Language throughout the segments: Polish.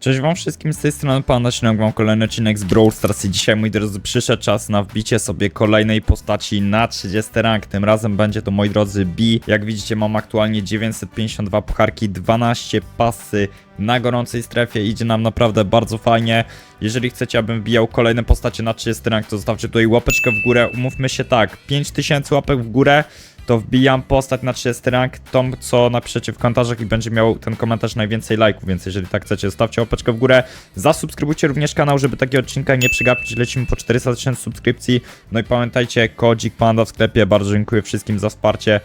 Cześć wam wszystkim, z tej strony Panda mam kolejny odcinek z Brawl Stars i dzisiaj, moi drodzy, przyszedł czas na wbicie sobie kolejnej postaci na 30 rank. Tym razem będzie to, moi drodzy, B. Jak widzicie, mam aktualnie 952 pucharki, 12 pasy na gorącej strefie. Idzie nam naprawdę bardzo fajnie. Jeżeli chcecie, abym wbijał kolejne postacie na 30 rank, to zostawcie tutaj łapeczkę w górę. Umówmy się tak, 5000 łapek w górę to wbijam postać na 30 rank, tą co napiszecie w komentarzach i będzie miał ten komentarz najwięcej lajków, więc jeżeli tak chcecie, zostawcie łapeczkę w górę, zasubskrybujcie również kanał, żeby takiego odcinka nie przegapić, lecimy po 400 tysięcy subskrypcji, no i pamiętajcie, kodzik Panda w sklepie, bardzo dziękuję wszystkim za wsparcie,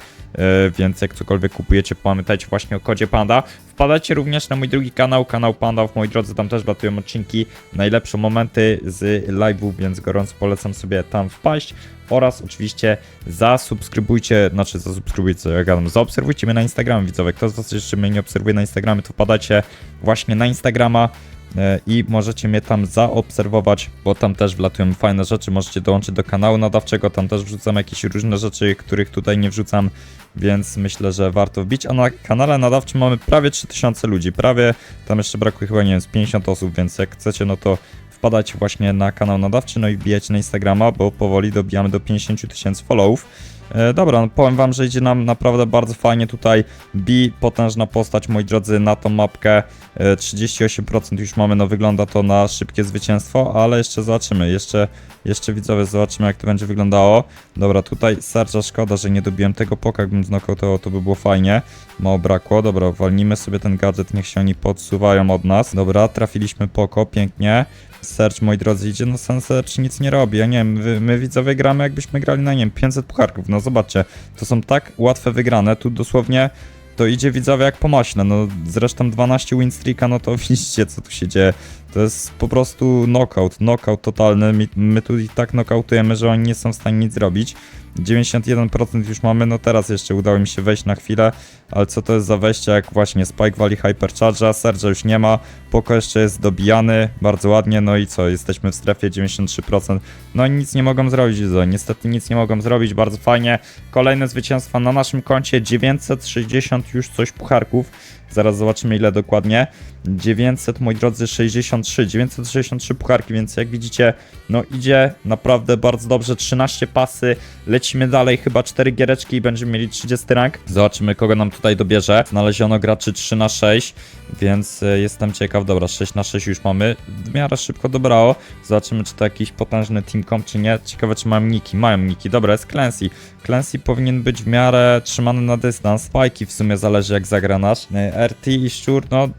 więc jak cokolwiek kupujecie, pamiętajcie właśnie o kodzie Panda. Wpadajcie również na mój drugi kanał, kanał Panda, w moi drodzy, tam też latują odcinki, najlepsze momenty z live'ów, więc gorąco polecam sobie tam wpaść oraz oczywiście zasubskrybujcie, znaczy zasubskrybujcie, co ja gadam, zaobserwujcie mnie na Instagramie, widzowie. Kto z was jeszcze mnie nie obserwuje na Instagramie, to wpadajcie właśnie na Instagrama e, i możecie mnie tam zaobserwować, bo tam też wlatują fajne rzeczy, możecie dołączyć do kanału nadawczego, tam też wrzucam jakieś różne rzeczy, których tutaj nie wrzucam, więc myślę, że warto wbić, a na kanale nadawczym mamy prawie 3000 ludzi, prawie, tam jeszcze brakuje chyba, nie wiem, z 50 osób, więc jak chcecie, no to wpadajcie właśnie na kanał nadawczy, no i wbijajcie na Instagrama, bo powoli dobijamy do 50 tysięcy followów. E, dobra, no powiem wam, że idzie nam naprawdę bardzo fajnie tutaj. Bi, potężna postać, moi drodzy, na tą mapkę. E, 38% już mamy, no wygląda to na szybkie zwycięstwo, ale jeszcze zobaczymy, jeszcze, jeszcze widzowie zobaczymy jak to będzie wyglądało. Dobra, tutaj serca szkoda, że nie dobiłem tego poka, jakbym znokautował, to by było fajnie. Mało brakło, dobra, walnijmy sobie ten gadżet, niech się oni podsuwają od nas. Dobra, trafiliśmy poko, pięknie. Search, moi drodzy, idzie, no ten Search nic nie robi, ja nie wiem, my, my widzowie gramy jakbyśmy grali na, nie wiem, 500 pucharków, no zobaczcie, to są tak łatwe wygrane, tu dosłownie to idzie widzowie jak po maśle, no zresztą 12 win streaka, no to widzicie co tu się dzieje, to jest po prostu knockout, knockout totalny, my, my tu i tak knockoutujemy, że oni nie są w stanie nic zrobić, 91% już mamy, no teraz jeszcze udało mi się wejść na chwilę, ale co to jest za wejście, jak właśnie Spike wali Hypercharge'a, Serge już nie ma, Poko jeszcze jest dobijany, bardzo ładnie, no i co, jesteśmy w strefie 93%, no i nic nie mogą zrobić, widzowie. niestety nic nie mogą zrobić, bardzo fajnie, kolejne zwycięstwa na naszym koncie, 960 już coś pucharków, zaraz zobaczymy ile dokładnie, 900, moi drodzy, 63, 963 pucharki, więc jak widzicie, no idzie naprawdę bardzo dobrze, 13 pasy, lecimy dalej, chyba 4 giereczki i będziemy mieli 30 rank, zobaczymy kogo nam tutaj dobierze, znaleziono graczy 3 na 6, więc e, jestem ciekaw, dobra, 6 na 6 już mamy, w miarę szybko dobrało, zobaczymy czy to jakiś potężny team comp czy nie, ciekawe czy mają niki, mają niki, dobra, jest Clancy, Clancy powinien być w miarę trzymany na dystans, Spajki w sumie zależy jak zagra nasz, E, RT i Szczur, no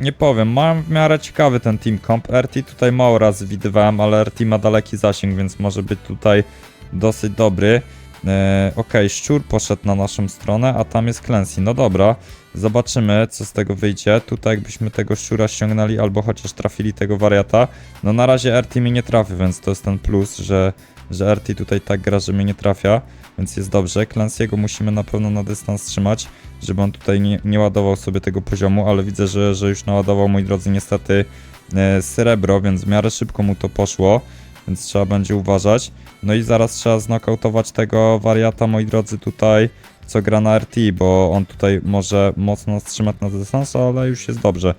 nie powiem, mam w miarę ciekawy ten team comp. RT tutaj mało razy widywałem, ale RT ma daleki zasięg, więc może być tutaj dosyć dobry. E, Okej, szczur poszedł na naszą stronę, a tam jest Clancy. No dobra, zobaczymy co z tego wyjdzie. Tutaj jakbyśmy tego szczura ściągnęli, albo chociaż trafili tego wariata. No na razie RT mnie nie trafi, więc to jest ten plus, że, że RT tutaj tak gra, że mnie nie trafia, więc jest dobrze. Clancy'ego musimy na pewno na dystans trzymać, żeby on tutaj nie, nie ładował sobie tego poziomu, ale widzę, że, że już naładował, moi drodzy, niestety e, srebro, więc w miarę szybko mu to poszło, więc trzeba będzie uważać. No i zaraz trzeba znokautować tego wariata, moi drodzy, tutaj, co gra na RT, bo on tutaj może mocno nas trzymać na dystans, ale już jest dobrze.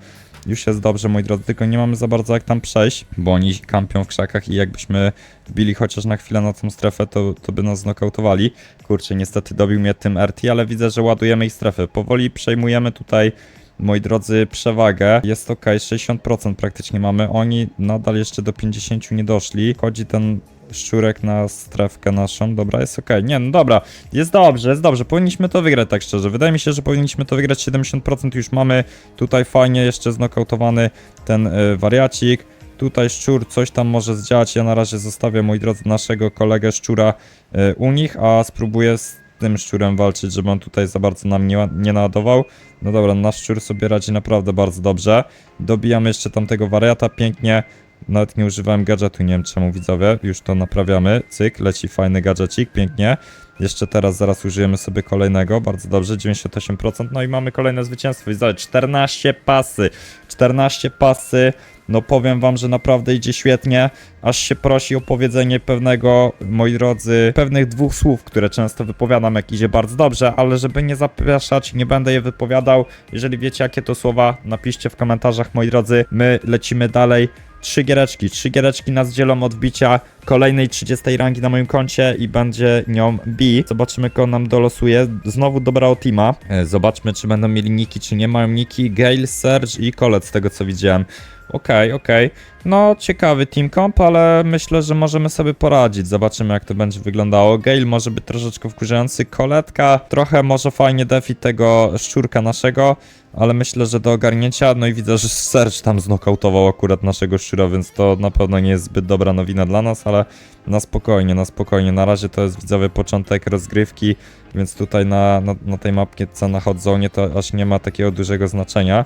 Już jest dobrze, moi drodzy, tylko nie mamy za bardzo jak tam przejść, bo oni kampią w krzakach i jakbyśmy wbili chociaż na chwilę na tą strefę, to, to by nas znokautowali. Kurczę, niestety dobił mnie tym RT, ale widzę, że ładujemy ich strefę. Powoli przejmujemy tutaj, moi drodzy, przewagę. Jest ok, 60% praktycznie mamy. Oni nadal jeszcze do 50 nie doszli. Chodzi ten szczurek na strefkę naszą. Dobra, jest ok. Nie, no dobra, jest dobrze, jest dobrze. Powinniśmy to wygrać, tak szczerze. Wydaje mi się, że powinniśmy to wygrać. 70% już mamy. Tutaj fajnie jeszcze znokautowany ten y, wariacik. Tutaj szczur coś tam może zdziałać. Ja na razie zostawię, moi drodzy, naszego kolegę szczura y, u nich, a spróbuję z tym szczurem walczyć, żeby on tutaj za bardzo nam nie, nie naładował. No dobra, nasz szczur sobie radzi naprawdę bardzo dobrze. Dobijamy jeszcze tamtego wariata pięknie. Nawet nie używałem gadżetu, nie wiem czemu widzowie, już to naprawiamy. Cyk, leci fajny gadżecik, pięknie. Jeszcze teraz zaraz użyjemy sobie kolejnego, bardzo dobrze, 98%, no i mamy kolejne zwycięstwo. Zobacz, 14 pasy, 14 pasy, no powiem wam, że naprawdę idzie świetnie, aż się prosi o powiedzenie pewnego, moi drodzy, pewnych dwóch słów, które często wypowiadam, jak idzie bardzo dobrze, ale żeby nie zapraszać, nie będę je wypowiadał. Jeżeli wiecie, jakie to słowa, napiszcie w komentarzach, moi drodzy. My lecimy dalej. Trzy giereczki, trzy giereczki nas dzielą od bicia kolejnej 30 rangi na moim koncie i będzie nią B. Zobaczymy, kogo nam dolosuje. Znowu dobrał teama. E, Zobaczmy, czy będą mieli niki, czy nie mają niki. Gale, Serge i Colette, z tego co widziałem. Okej, okej. No, ciekawy team comp, ale myślę, że możemy sobie poradzić. Zobaczymy, jak to będzie wyglądało. Gale może być troszeczkę wkurzający. Koletka trochę może fajnie defi tego szczurka naszego, ale myślę, że do ogarnięcia. No i widzę, że Serge tam znokautował akurat naszego szczura, więc to na pewno nie jest zbyt dobra nowina dla nas, ale na spokojnie, na spokojnie. Na razie to jest widzowy początek rozgrywki, więc tutaj na, na, na tej mapie na hot zone to aż nie ma takiego dużego znaczenia.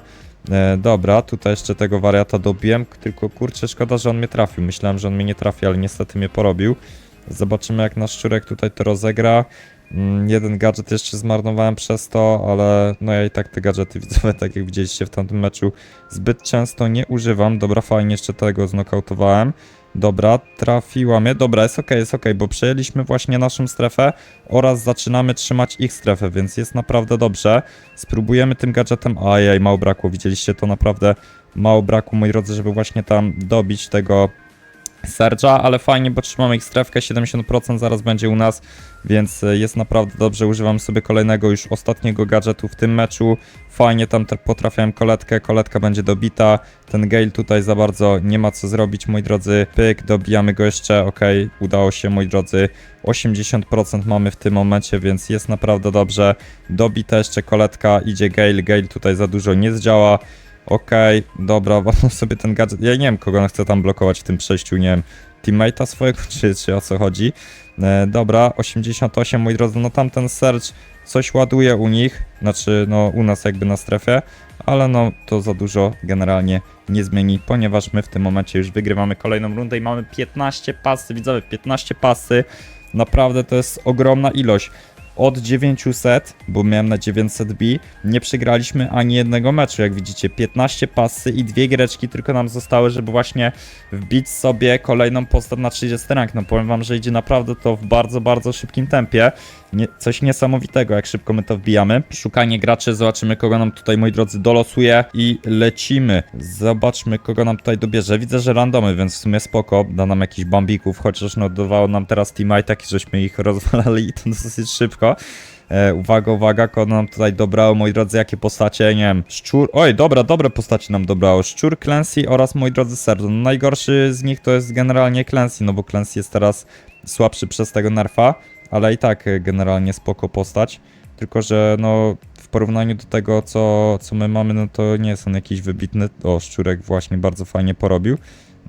E, dobra, tutaj jeszcze tego wariata dobiłem, tylko kurczę, szkoda, że on mnie trafił. Myślałem, że on mnie nie trafi, ale niestety mnie porobił. Zobaczymy, jak nasz szczurek tutaj to rozegra. Mm, jeden gadżet jeszcze zmarnowałem przez to, ale no ja i tak te gadżety widzowe, tak jak widzieliście w tamtym meczu, zbyt często nie używam. Dobra, fajnie jeszcze tego znokautowałem. Dobra, trafiła mnie. Dobra, jest ok, jest ok, bo przejęliśmy właśnie naszą strefę oraz zaczynamy trzymać ich strefę, więc jest naprawdę dobrze. Spróbujemy tym gadżetem. Ajaj, mało brakło, widzieliście to naprawdę mało brakło, moi drodzy, żeby właśnie tam dobić tego Serge'a, ale fajnie, bo trzymamy ich strefkę, 70% zaraz będzie u nas, więc e, jest naprawdę dobrze. Używam sobie kolejnego już ostatniego gadżetu w tym meczu. Fajnie tam te potrafiałem koletkę, koletka będzie dobita. Ten Gale tutaj za bardzo nie ma co zrobić, moi drodzy. Pyk, dobijamy go jeszcze, ok, udało się, moi drodzy. 80% mamy w tym momencie, więc jest naprawdę dobrze. Dobita jeszcze koletka, idzie Gale, Gale tutaj za dużo nie zdziała. Okej, dobra, walnę sobie ten gadżet. Ja nie wiem, kogo on chce tam blokować w tym przejściu, nie wiem, teammate'a swojego, czy, czy o co chodzi. E, dobra, 88, moi drodzy, no tamten Surge coś ładuje u nich, znaczy, no u nas jakby na strefie, ale no to za dużo generalnie nie zmieni, ponieważ my w tym momencie już wygrywamy kolejną rundę i mamy 15 pasy, widzowie, 15 pasy. Naprawdę to jest ogromna ilość od 900, bo miałem na 900 B, nie przegraliśmy ani jednego meczu, jak widzicie, 15 pasy i dwie giereczki tylko nam zostały, żeby właśnie wbić sobie kolejną postać na 30 rank. No powiem wam, że idzie naprawdę to w bardzo, bardzo szybkim tempie. Nie, coś niesamowitego, jak szybko my to wbijamy. Szukanie graczy, zobaczymy kogo nam tutaj, moi drodzy, dolosuje i lecimy. Zobaczmy kogo nam tutaj dobierze. Widzę, że randomy, więc w sumie spoko, da nam jakichś bambików, chociaż no dawało nam teraz teammate, taki żeśmy ich rozwalali i to dosyć szybko. E, uwaga, uwaga, nam tutaj dobrało, moi drodzy, jakie postacie, nie wiem, Szczur, oj, dobra, dobre postacie nam dobrało, Szczur, Clancy oraz, moi drodzy, Serdo. No, najgorszy z nich to jest generalnie Clancy, no bo Clancy jest teraz słabszy przez tego nerfa, ale i tak e, generalnie spoko postać, tylko że no w porównaniu do tego, co, co my mamy, no to nie jest on jakiś wybitny, o, Szczurek właśnie bardzo fajnie porobił.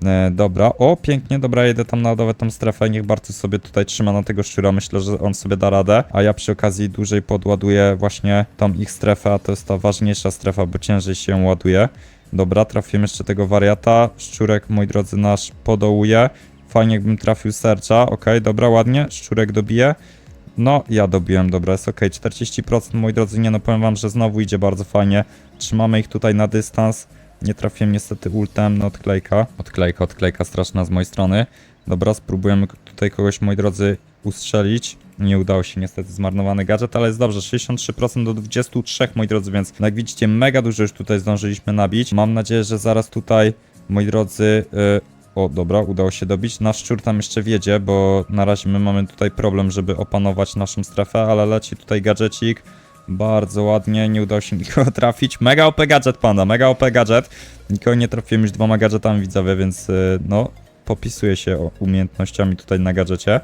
E, dobra, o pięknie, dobra, jedę tam na dole tą strefę, niech Bartus sobie tutaj trzyma na tego szczura, myślę, że on sobie da radę, a ja przy okazji dłużej podładuję właśnie tą ich strefę, a to jest ta ważniejsza strefa, bo ciężej się ładuje. Dobra, trafiłem jeszcze tego wariata, szczurek, moi drodzy, nasz podołuje, fajnie jakbym trafił serca, okej, dobra, ładnie, szczurek dobije. No, ja dobiłem, dobra, jest ok, 40% moi drodzy, nie no, powiem wam, że znowu idzie bardzo fajnie, trzymamy ich tutaj na dystans, nie trafiłem niestety ultem, no odklejka. Odklejka, odklejka straszna z mojej strony. Dobra, spróbujemy tutaj kogoś, moi drodzy, ustrzelić. Nie udało się niestety, zmarnowany gadżet, ale jest dobrze, 63% do 23, moi drodzy, więc jak widzicie, mega dużo już tutaj zdążyliśmy nabić. Mam nadzieję, że zaraz tutaj, moi drodzy, y, o, dobra, udało się dobić. Nasz szczur tam jeszcze wiedzie, bo na razie my mamy tutaj problem, żeby opanować naszą strefę, ale leci tutaj gadżecik. Bardzo ładnie, nie udało się nikogo trafić. Mega OP gadżet, panda, mega OP gadżet. Nikogo nie trafiłem już dwoma gadżetami, widzowie, więc y, no, popisuje się umiejętnościami tutaj na gadżecie.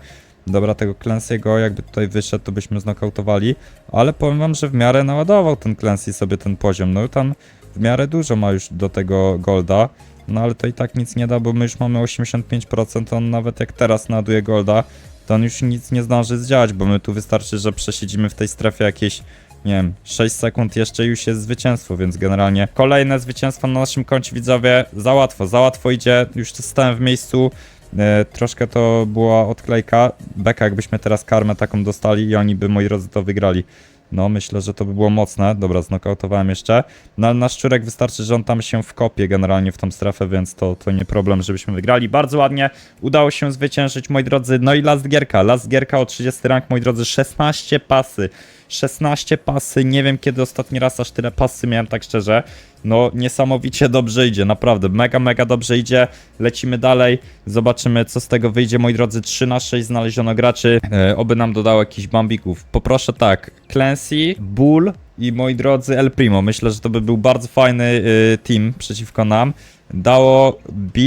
Dobra, tego Clancy'ego jakby tutaj wyszedł, to byśmy znokautowali, ale powiem wam, że w miarę naładował ten Clancy sobie ten poziom. No tam w miarę dużo ma już do tego golda. No ale to i tak nic nie da, bo my już mamy 85%, on nawet jak teraz naduje golda, to on już nic nie zdąży zdziałać, bo my tu wystarczy, że przesiedzimy w tej strefie jakieś, nie wiem, 6 sekund jeszcze już jest zwycięstwo, więc generalnie kolejne zwycięstwo na naszym koncie widzowie, za łatwo, za łatwo idzie, już stałem w miejscu, E, troszkę to była odklejka. Beka, jakbyśmy teraz karmę taką dostali i oni by, moi drodzy, to wygrali. No, myślę, że to by było mocne. Dobra, znokautowałem jeszcze. No, ale na szczurek wystarczy, że on tam się wkopie generalnie w tą strefę, więc to, to nie problem, żebyśmy wygrali. Bardzo ładnie udało się zwyciężyć, moi drodzy. No i last gierka. Last gierka o 30 rank, moi drodzy. 16 pasy. 16 pasy. Nie wiem, kiedy ostatni raz aż tyle pasy miałem, tak szczerze. No, niesamowicie dobrze idzie, naprawdę. Mega, mega dobrze idzie. Lecimy dalej. Zobaczymy, co z tego wyjdzie, moi drodzy. 3 na 6 znaleziono graczy. E, oby nam dodało jakichś bambików. Poproszę tak. Clancy, Bull i moi drodzy El Primo. Myślę, że to by był bardzo fajny y, team przeciwko nam. Dało B,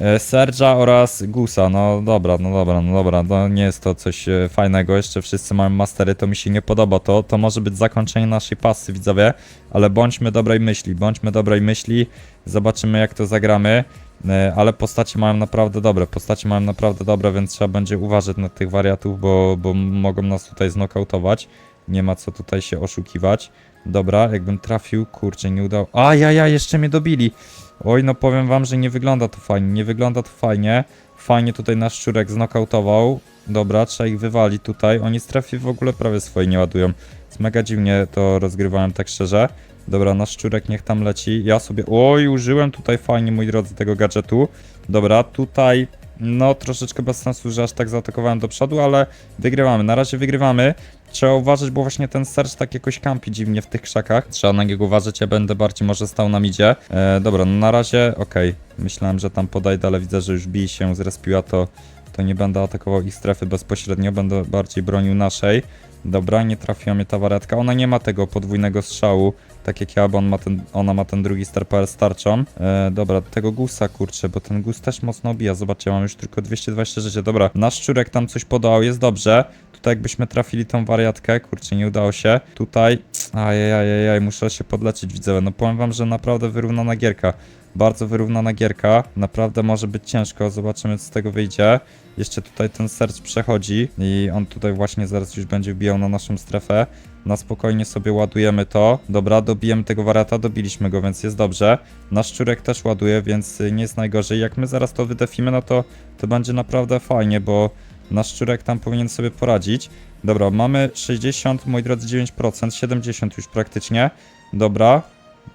e, Sergia oraz Gusa. No dobra, no dobra, no dobra. No nie jest to coś e, fajnego. Jeszcze wszyscy mają mastery, to mi się nie podoba to. To może być zakończenie naszej pasy, widzowie. Ale bądźmy dobrej myśli, bądźmy dobrej myśli. Zobaczymy jak to zagramy. E, Ale postacie mają naprawdę dobre, postacie mają naprawdę dobre, więc trzeba będzie uważać na tych wariatów, bo, bo mogą nas tutaj znokautować. Nie ma co tutaj się oszukiwać. Dobra, jakbym trafił, kurczę, nie udało. A ja, ja, jeszcze mnie dobili. Oj, no powiem wam, że nie wygląda to fajnie, nie wygląda to fajnie. Fajnie tutaj nasz szczurek znokautował. Dobra, trzeba ich wywalić tutaj. Oni strefy w ogóle prawie swoje nie ładują. Jest mega dziwnie to rozgrywałem, tak szczerze. Dobra, nasz szczurek niech tam leci. Ja sobie. Oj, użyłem tutaj fajnie, moi drodzy, tego gadżetu. Dobra, tutaj. No, troszeczkę bez sensu, że aż tak zaatakowałem do przodu, ale wygrywamy. Na razie wygrywamy. Trzeba uważać, bo właśnie ten Serge tak jakoś kampi dziwnie w tych krzakach. Trzeba na niego uważać, ja będę bardziej może stał na midzie. E, dobra, no na razie okej. Myślałem, że tam podejdę, ale widzę, że już bij się zrespiła, to, to nie będę atakował ich strefy bezpośrednio, będę bardziej bronił naszej. Dobra, nie trafiła mnie ta wariatka. Ona nie ma tego podwójnego strzału, tak jak ja, bo on ma ten, ona ma ten drugi Star Power z tarczą. E, dobra, tego gusa, kurczę, bo ten gus też mocno obija. Zobaczcie, mam już tylko 220 życia. Dobra, nasz szczurek tam coś podał, jest dobrze. Tutaj jakbyśmy trafili tą wariatkę, kurczę, nie udało się. Tutaj, ajajajajaj, muszę się podleczyć, widzowie. No powiem wam, że naprawdę wyrównana gierka. Bardzo wyrównana gierka. Naprawdę może być ciężko. Zobaczymy, co z tego wyjdzie. Jeszcze tutaj ten serc przechodzi i on tutaj właśnie zaraz już będzie wbijał na naszą strefę. Na spokojnie sobie ładujemy to. Dobra, dobijemy tego wariata, dobiliśmy go, więc jest dobrze. Nasz szczurek też ładuje, więc nie jest najgorzej. Jak my zaraz to wydefimy, no to, to będzie naprawdę fajnie, bo nasz szczurek tam powinien sobie poradzić. Dobra, mamy 60, moi drodzy, 9%, 70 już praktycznie. Dobra,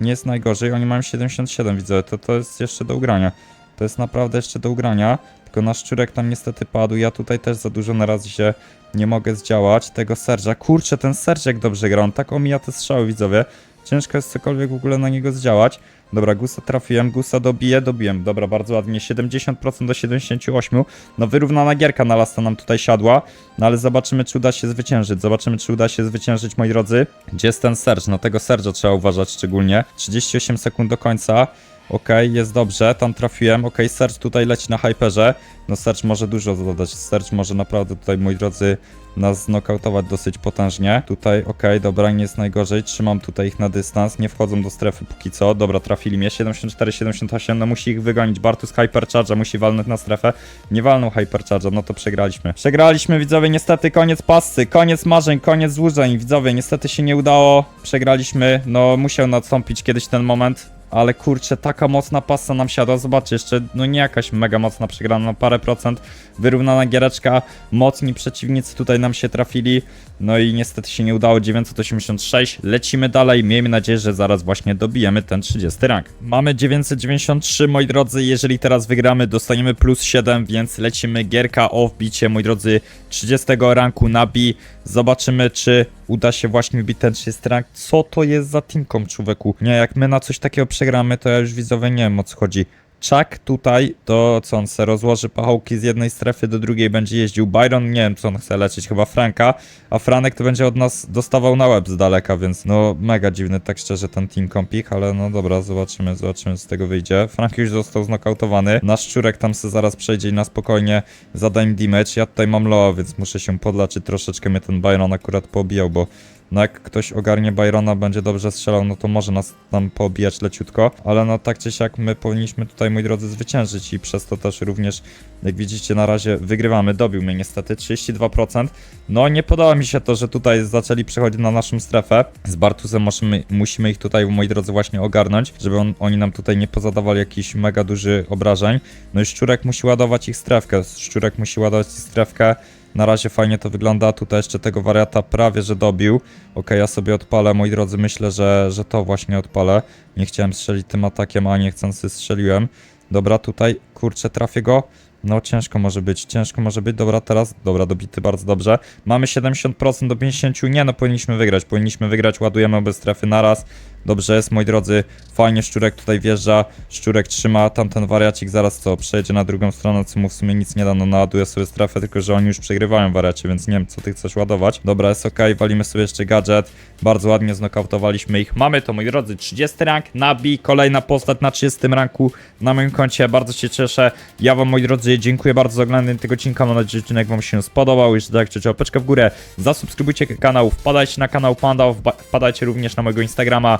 nie jest najgorzej, oni mają 77, widzę, to, to jest jeszcze do ugrania. To jest naprawdę jeszcze do ugrania, tylko nasz szczurek tam niestety padł, ja tutaj też za dużo na razie się nie mogę zdziałać. Tego Sergia, kurczę, ten Serge jak dobrze gra, on tak omija te strzały, widzowie. Ciężko jest cokolwiek w ogóle na niego zdziałać. Dobra, Gusa trafiłem, Gusa dobiję, dobiłem. Dobra, bardzo ładnie, 70% do 78%. No wyrównana gierka na lasta nam tutaj siadła, no ale zobaczymy, czy uda się zwyciężyć. Zobaczymy, czy uda się zwyciężyć, moi drodzy. Gdzie jest ten Serge? No tego Serge'a trzeba uważać szczególnie. 38 sekund do końca. Okej, jest dobrze, tam trafiłem. Okej, Serge tutaj leci na hyperze. No Serge może dużo zadać. Serge może naprawdę tutaj, moi drodzy, nas znokautować dosyć potężnie. Tutaj, okej, dobra, nie jest najgorzej. Trzymam tutaj ich na dystans. Nie wchodzą do strefy póki co. Dobra, trafili mnie. 74, 78. No musi ich wygonić. Bartus Hypercharge'a musi walnąć na strefę. Nie walnął Hypercharge'a, no to przegraliśmy. Przegraliśmy, widzowie, niestety koniec pasy, koniec marzeń, koniec złudzeń. Widzowie, niestety się nie udało. Przegraliśmy. No musiał nastąpić kiedyś ten moment. Ale kurczę, taka mocna pasa nam siadła. Zobaczcie, jeszcze no nie jakaś mega mocna przegrana, na parę procent. Wyrównana giereczka, mocni przeciwnicy tutaj nam się trafili. No i niestety się nie udało, 986. Lecimy dalej, miejmy nadzieję, że zaraz właśnie dobijemy ten 30 rank. Mamy 993, moi drodzy, jeżeli teraz wygramy, dostaniemy plus 7, więc lecimy gierka o wbicie, moi drodzy, 30 ranku na B. Zobaczymy, czy uda się właśnie wbić ten 30 rank. Co to jest za teamkom, człowieku? Nie, jak my na coś takiego przegramy, to ja już widzowie nie wiem o co chodzi. Chuck tutaj, to co on se rozłoży pachołki z jednej strefy do drugiej, będzie jeździł. Byron, nie wiem co on chce leczyć, chyba Franka, a Franek to będzie od nas dostawał na łeb z daleka, więc no mega dziwny tak szczerze ten team kompik, ale no dobra, zobaczymy, zobaczymy z tego wyjdzie. Frank już został znokautowany, nasz szczurek tam se zaraz przejdzie i na spokojnie zada im damage. Ja tutaj mam loa, więc muszę się podlaczyć, troszeczkę mnie ten Byron akurat pobijał, bo No jak ktoś ogarnie Byrona, będzie dobrze strzelał, no to może nas tam poobijać leciutko, ale no tak czy siak my powinniśmy tutaj, moi drodzy, zwyciężyć i przez to też również, jak widzicie, na razie wygrywamy. Dobił mnie niestety 32%. No nie podoba mi się to, że tutaj zaczęli przechodzić na naszą strefę. Z Bartusem musimy, musimy ich tutaj, moi drodzy, właśnie ogarnąć, żeby on, oni nam tutaj nie pozadawali jakichś mega duży obrażeń. No i Szczurek musi ładować ich strefkę. Szczurek musi ładować ich strefkę. Na razie fajnie to wygląda. Tutaj jeszcze tego wariata prawie, że dobił. Ok, ja sobie odpalę, moi drodzy, myślę, że, że to właśnie odpalę. Nie chciałem strzelić tym atakiem, a niechcący strzeliłem. Dobra, tutaj, kurczę, trafię go. No ciężko może być, ciężko może być. Dobra, teraz, dobra, dobity bardzo dobrze. Mamy 70% do 50%. Nie, no powinniśmy wygrać, powinniśmy wygrać. Ładujemy obie strefy naraz. Dobrze jest, moi drodzy. Fajnie Szczurek tutaj wjeżdża. Szczurek trzyma tamten wariacik. Zaraz co, przejdzie na drugą stronę, co mu w sumie nic nie da. No naładuje sobie strefę, tylko że oni już przegrywają wariacie, więc nie wiem, co ty chcesz ładować. Dobra, jest ok. Walimy sobie jeszcze gadżet. Bardzo ładnie znokautowaliśmy ich. Mamy to, moi drodzy, 30 rank. Nabi, kolejna postać na 30 ranku na moim koncie. Bardzo się cieszę. Ja wam, moi drodzy, dziękuję bardzo za oglądanie tego odcinka. Mam nadzieję, że odcinek wam się spodobał. Jeszcze tak, czy łapeczkę w górę. Zasubskrybujcie kanał, wpadajcie na kanał Panda, wpadajcie również na mojego Instagrama.